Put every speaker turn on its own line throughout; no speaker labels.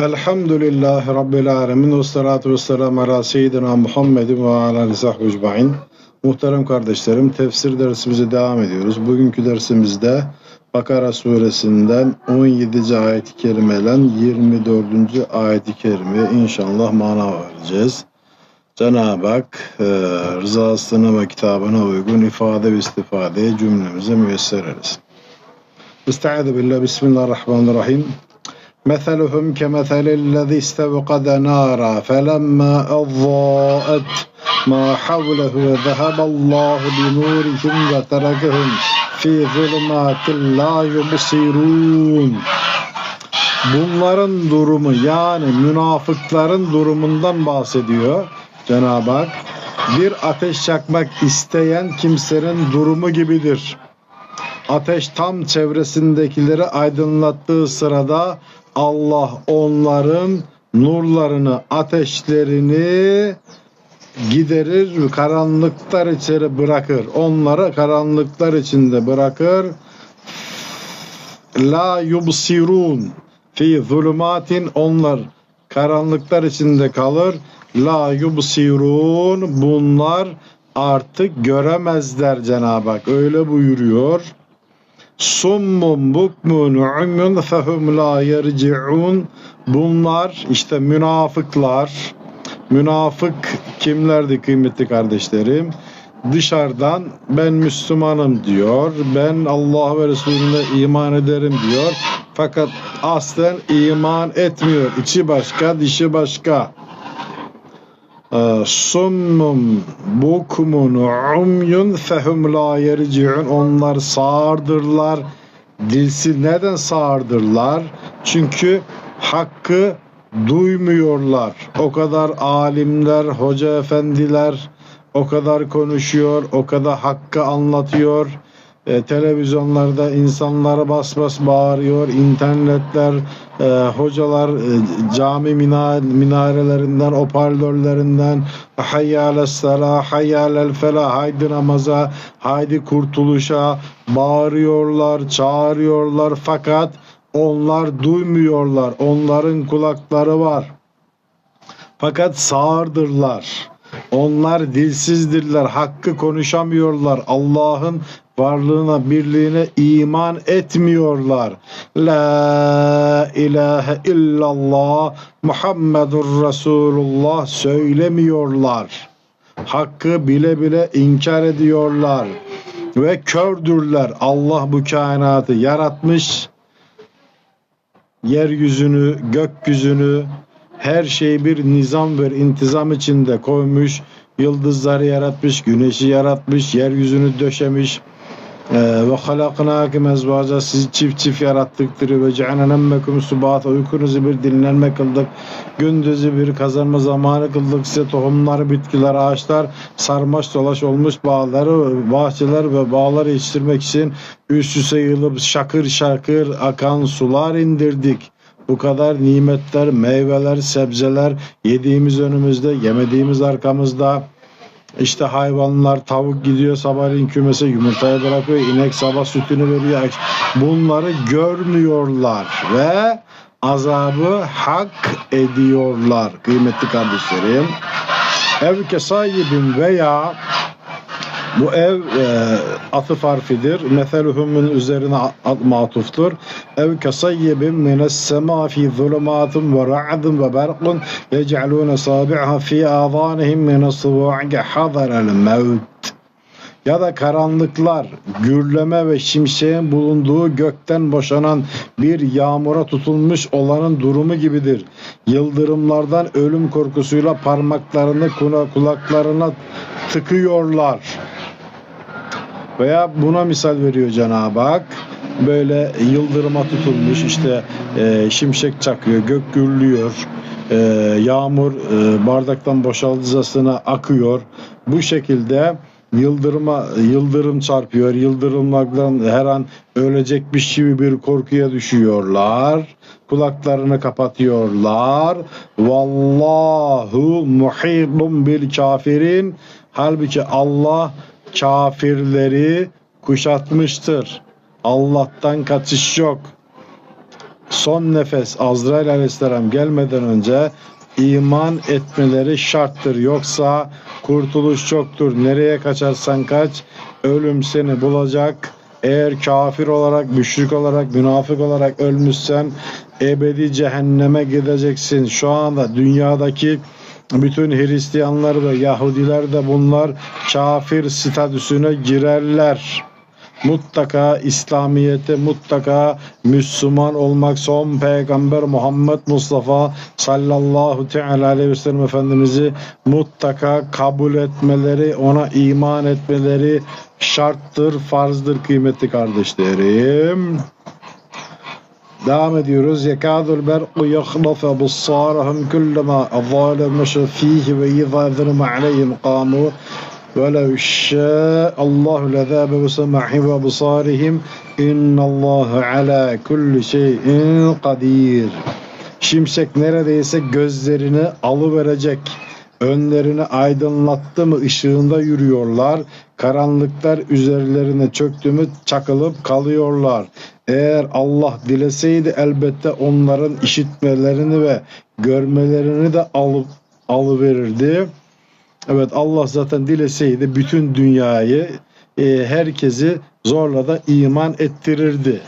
Elhamdülillahi Rabbil Alemin ve salatu ve selamu ala seyyidina Muhammedin ve ala nisahü ecmain. Muhterem kardeşlerim tefsir dersimize devam ediyoruz. Bugünkü dersimizde Bakara suresinden 17. ayet-i kerime ile 24. ayet-i kerime inşallah mana vereceğiz. Cenab-ı Hak e, rızasına ve kitabına uygun ifade ve istifadeye cümlemize müyesser eylesin. Estaizu billah, bismillahirrahmanirrahim. مثلهم كمثل الذي استوقد نارا فلما أضاءت ما حوله ذهب الله بنورهم وتركهم في ظلمات لا يبصرون Bunların durumu yani münafıkların durumundan bahsediyor Cenab-ı Hak. Bir ateş yakmak isteyen kimsenin durumu gibidir. Ateş tam çevresindekileri aydınlattığı sırada Allah onların nurlarını, ateşlerini giderir, karanlıklar içeri bırakır. Onları karanlıklar içinde bırakır. La yubsirun fi zulümatin onlar karanlıklar içinde kalır. La yubsirun bunlar artık göremezler Cenab-ı Hak. Öyle buyuruyor. Summun bukmun umyun fehum la yerci'un Bunlar işte münafıklar. Münafık kimlerdi kıymetli kardeşlerim? Dışarıdan ben Müslümanım diyor. Ben Allah ve Resulüne iman ederim diyor. Fakat aslen iman etmiyor. İçi başka, dişi başka. Summum bukmun umyun fehum la yerci'un. Onlar sağırdırlar. Dilsiz neden sağırdırlar? Çünkü hakkı duymuyorlar. O kadar alimler hoca efendiler o kadar konuşuyor o kadar hakkı anlatıyor e, televizyonlarda insanlara bas bas bağırıyor internetler e, hocalar e, cami mina, minarelerinden hoparlörlerinden hayyâle sala hayyâlel felah haydi namaza haydi kurtuluşa bağırıyorlar çağırıyorlar. Fakat onlar duymuyorlar. Onların kulakları var. Fakat sağırdırlar. Onlar dilsizdirler, hakkı konuşamıyorlar. Allah'ın varlığına, birliğine iman etmiyorlar. La ilahe illallah Muhammedur Resulullah söylemiyorlar. Hakkı bile bile inkar ediyorlar. Ve kördürler. Allah bu kainatı yaratmış. Yeryüzünü, gökyüzününü, her şeyi bir nizam ve intizam içinde koymuş. Yıldızları yaratmış, güneşi yaratmış, yeryüzünü döşemiş. Ee, ve halaknâkim ezvâca sizi çift çift yarattıktır ve cehennemmekum subâta uykunuzu bir dinlenme kıldık. Gündüzü bir kazanma zamanı kıldık size tohumlar, bitkiler, ağaçlar, sarmaş dolaş olmuş bağları, bahçeler ve bağları yetiştirmek için üst üste yığılıp şakır şakır akan sular indirdik. Bu kadar nimetler, meyveler, sebzeler yediğimiz önümüzde, yemediğimiz arkamızda. İşte hayvanlar, tavuk gidiyor sabahleyin kümese yumurtayı bırakıyor, inek sabah sütünü veriyor. Bunları görmüyorlar ve azabı hak ediyorlar kıymetli kardeşlerim. Ev kesayibin veya bu ev e, atıf harfidir. Meseluhumun üzerine matuftur. Ev kasayyibin mines sema fi zulumatun ve ra'dun ve berqun yec'alun sabi'ha fi azanihim mines subu'i hadarel mevt ya da karanlıklar, gürleme ve şimşeğin bulunduğu gökten boşanan bir yağmura tutulmuş olanın durumu gibidir. Yıldırımlardan ölüm korkusuyla parmaklarını kulaklarına tıkıyorlar. Veya buna misal veriyor Cenab-ı Hak. Böyle yıldırıma tutulmuş işte e, şimşek çakıyor, gök gürlüyor, e, yağmur e, bardaktan boşaltıcasına akıyor. Bu şekilde yıldırıma yıldırım çarpıyor. Yıldırımlardan her an ölecekmiş gibi bir korkuya düşüyorlar. Kulaklarını kapatıyorlar. Vallahu muhidun bil kafirin. Halbuki Allah kafirleri kuşatmıştır. Allah'tan kaçış yok. son nefes Azrail aleyhisselam gelmeden önce iman etmeleri şarttır. Yoksa kurtuluş çoktur. Nereye kaçarsan kaç ölüm seni bulacak. Eğer kafir olarak, müşrik olarak, münafık olarak ölmüşsen ebedi cehenneme gideceksin. Şu anda dünyadaki bütün Hristiyanlar ve Yahudiler de bunlar kafir statüsüne girerler. Mutlaka İslamiyete mutlaka Müslüman olmak son peygamber Muhammed Mustafa sallallahu teala aleyhi ve sellem Efendimiz'i mutlaka kabul etmeleri, ona iman etmeleri şarttır, farzdır kıymetli kardeşlerim. Devam ediyoruz. Yekadul berqu yakhnafa absarahum kullama azalamaşa fihi ve izâ zırma aleyhim qamu ولو شاء الله لذاب بسمعهم وأبصارهم إن الله على كل شيء قدير Şimşek neredeyse gözlerini alıverecek. Önlerini aydınlattı mı ışığında yürüyorlar. Karanlıklar üzerlerine çöktü mü çakılıp kalıyorlar. Eğer Allah dileseydi elbette onların işitmelerini ve görmelerini de alıp alıverirdi. Evet Allah zaten dileseydi bütün dünyayı e, herkesi zorla da iman ettirirdi.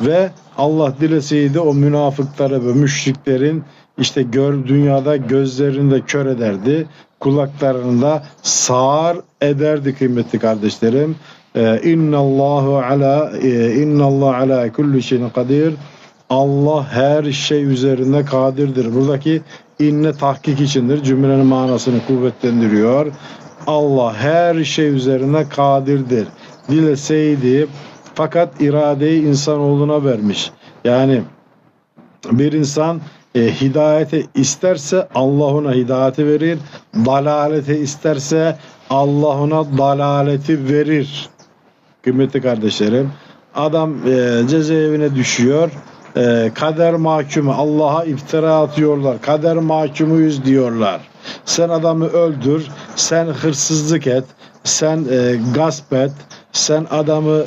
Ve Allah dileseydi o münafıkları ve müşriklerin işte gör, dünyada gözlerini de kör ederdi. Kulaklarını da sağır ederdi kıymetli kardeşlerim. E, innallahu ala e, innallahu ala kulli şeyin kadir. Allah her şey üzerinde kadirdir. Buradaki inne tahkik içindir. Cümlenin manasını kuvvetlendiriyor. Allah her şey üzerine kadirdir. Dileseydi fakat iradeyi insanoğluna vermiş. Yani bir insan e, hidayete isterse Allah ona hidayeti verir. Dalalete isterse Allah ona dalaleti verir. Kıymetli kardeşlerim. Adam e, cezaevine düşüyor e, kader mahkumu Allah'a iftira atıyorlar. Kader mahkumuyuz diyorlar. Sen adamı öldür, sen hırsızlık et, sen e, gasp et, sen adamı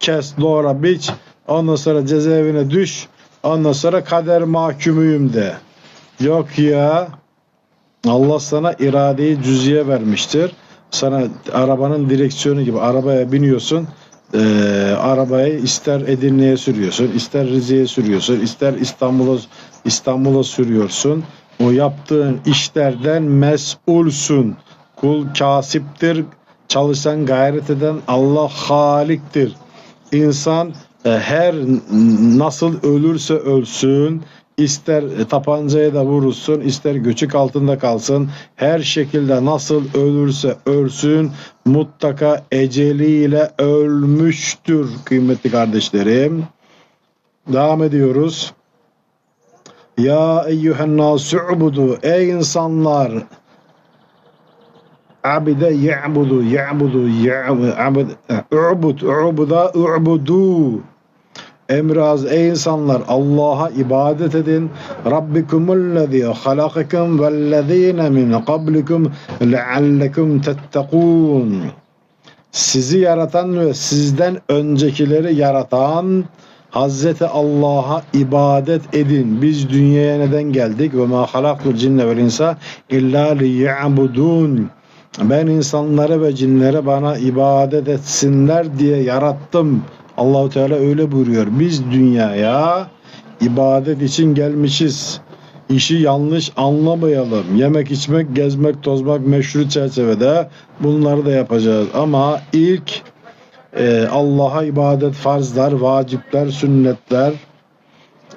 kes, doğra, biç, ondan sonra cezaevine düş, ondan sonra kader mahkumuyum de. Yok ya, Allah sana iradeyi cüziye vermiştir. Sana arabanın direksiyonu gibi arabaya biniyorsun e, arabayı ister Edirne'ye sürüyorsun, ister Rize'ye sürüyorsun, ister İstanbul'a İstanbul'a sürüyorsun. O yaptığın işlerden mesulsun. Kul kasiptir, çalışan gayret eden Allah haliktir. İnsan her nasıl ölürse ölsün, ister tapancaya da vurulsun, ister göçük altında kalsın, her şekilde nasıl ölürse ölsün, mutlaka eceliyle ölmüştür kıymetli kardeşlerim. Devam ediyoruz. Ya eyyühen nasu'budu ey insanlar abide ya'budu ya'budu ya'budu u'bud u'buda u'budu Emraz ey insanlar Allah'a ibadet edin. Rabbikumullezî halakakum vellezîne min qablikum leallekum tettekûn. Sizi yaratan ve sizden öncekileri yaratan Hazreti Allah'a ibadet edin. Biz dünyaya neden geldik? Ve ma halaktul cinne vel insa illa liya'budun. Ben insanları ve cinleri bana ibadet etsinler diye yarattım. Allahu Teala öyle buyuruyor. Biz dünyaya ibadet için gelmişiz. İşi yanlış anlamayalım. Yemek, içmek, gezmek, tozmak meşru çerçevede bunları da yapacağız. Ama ilk e, Allah'a ibadet farzlar, vacipler, sünnetler,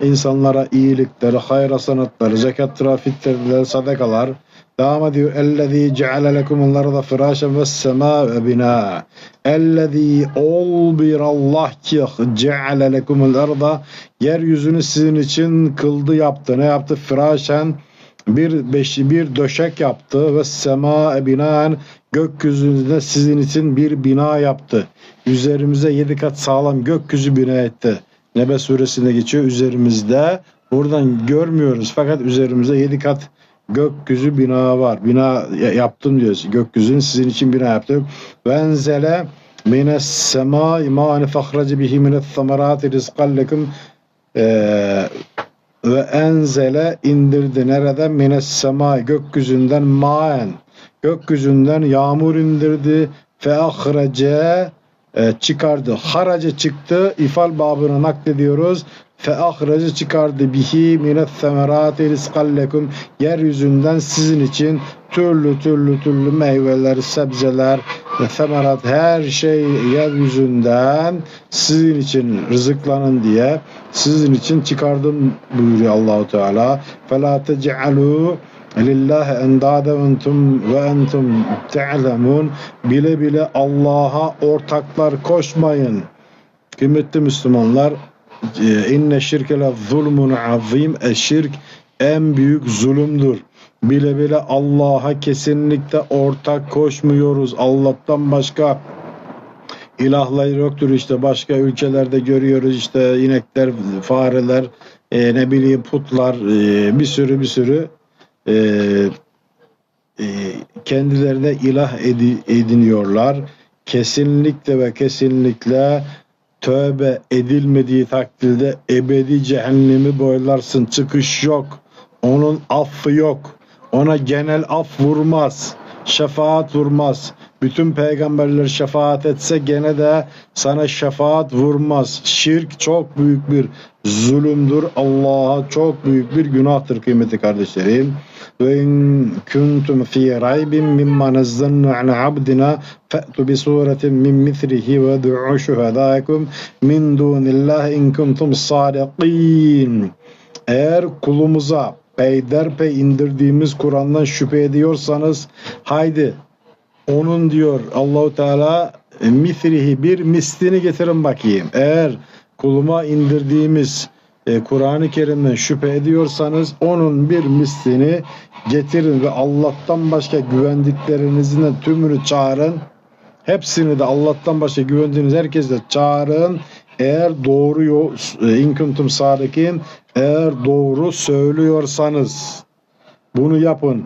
insanlara iyilikler, hayra sanatlar, zekat, trafikler, sadakalar, Devam ediyor. Ellezî ceale lekumul arda firâşen ve semâ binâ. Ellezî ol bir Allah ki ceale lekumul arda yeryüzünü sizin için kıldı yaptı. Ne yaptı? Firâşen bir beşi bir döşek yaptı ve sema binaen gökyüzünde sizin için bir bina yaptı. Üzerimize yedi kat sağlam gökyüzü bina etti. Nebe suresinde geçiyor üzerimizde. Buradan görmüyoruz fakat üzerimize yedi kat gökyüzü bina var. Bina yaptım diyor. Gökyüzünü sizin için bina yaptım. Ve enzele mines sema imâne fahraci bihi minet samarati rizqan lekum. Ee, ve enzele indirdi. Nereden mines sema gökyüzünden maen. Gökyüzünden yağmur indirdi. Fe ahrece çıkardı. Harace çıktı. İfal babını naklediyoruz fe ahrece çıkardı bihi mines semerati rizkallekum yeryüzünden sizin için türlü türlü türlü meyveler sebzeler ve semerat her şey yeryüzünden sizin için rızıklanın diye sizin için çıkardım buyuruyor Allahu Teala. Fela tec'alu lillahi endade entum ve entum te'lemun bile bile Allah'a ortaklar koşmayın. Kıymetli Müslümanlar inne şirke le zulmun azim eşirk en büyük zulümdür. Bile bile Allah'a kesinlikle ortak koşmuyoruz. Allah'tan başka ilahlar yoktur işte başka ülkelerde görüyoruz işte inekler, fareler, e, ne bileyim putlar, e, bir sürü bir sürü e, e, kendilerine ilah edi, ediniyorlar. Kesinlikle ve kesinlikle tövbe edilmediği takdirde ebedi cehennemi boylarsın. Çıkış yok. Onun affı yok. Ona genel af vurmaz. Şefaat vurmaz. Bütün peygamberler şefaat etse gene de sana şefaat vurmaz. Şirk çok büyük bir zulümdür. Allah'a çok büyük bir günahtır kıymetli kardeşlerim. Ve in kuntum fi raybin mimma nazzalna ala abdina fa'tu bi suretin min mislihi ve du'u şuhadaikum min dunillahi in kuntum sadiqin. Eğer kulumuza peyderpey indirdiğimiz Kur'an'dan şüphe ediyorsanız haydi onun diyor Allahu Teala mislihi bir mislini getirin bakayım. Eğer kuluma indirdiğimiz e, Kur'an-ı Kerim'den şüphe ediyorsanız onun bir mislini getirin ve Allah'tan başka güvendiklerinizin tümünü çağırın. Hepsini de Allah'tan başka güvendiğiniz herkese de çağırın. Eğer doğru e, inkuntum sadikin eğer doğru söylüyorsanız bunu yapın.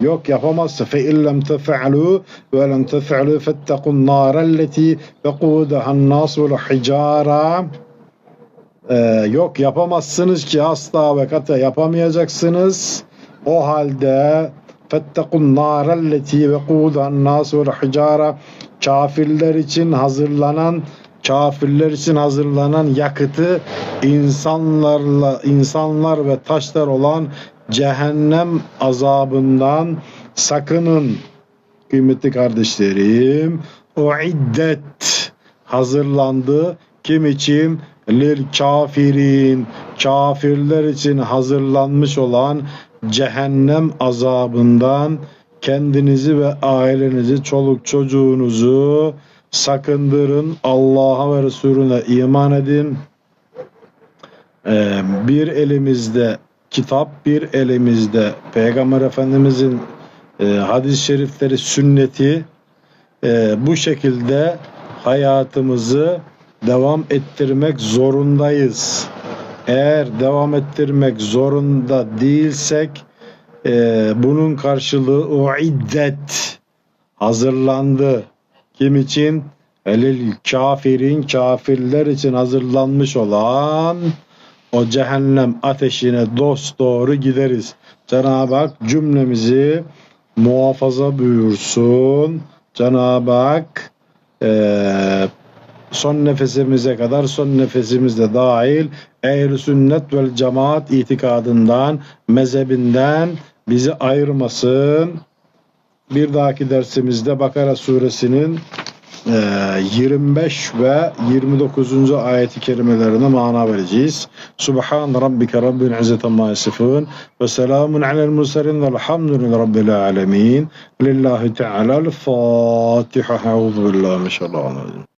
Yok yapamazsa fe illem tef'alu ve lem tef'alu fettekun narelleti vekudahan nas vel hicara ee, yok yapamazsınız ki asla ve kata yapamayacaksınız. O halde fettekun narelleti vekudahan nas vel hicara kafirler için hazırlanan kafirler için hazırlanan yakıtı insanlarla insanlar ve taşlar olan cehennem azabından sakının kıymetli kardeşlerim. O iddet hazırlandı. Kim için? Lil kafirin. Kafirler için hazırlanmış olan cehennem azabından kendinizi ve ailenizi, çoluk çocuğunuzu sakındırın. Allah'a ve Resulüne iman edin. Ee, bir elimizde kitap, bir elimizde Peygamber Efendimizin e, hadis-i şerifleri, sünneti e, bu şekilde hayatımızı devam ettirmek zorundayız. Eğer devam ettirmek zorunda değilsek e, bunun karşılığı o iddet hazırlandı. Kim için? Elil kafirin kafirler için hazırlanmış olan o cehennem ateşine dost doğru gideriz. Cenab-ı Hak cümlemizi muhafaza buyursun. Cenab-ı Hak e, son nefesimize kadar son nefesimizde dahil ehl sünnet vel cemaat itikadından, mezhebinden bizi ayırmasın. Bir dahaki dersimizde Bakara suresinin 25 ve 29. ayeti kerimelerine mana vereceğiz. Subhan rabbike rabbil izzeti amma yasifun ve selamun alel murselin velhamdülillahi rabbil alemin. Lillahi Teala'l Fatiha. Euzu billahi mineşşeytanirracim.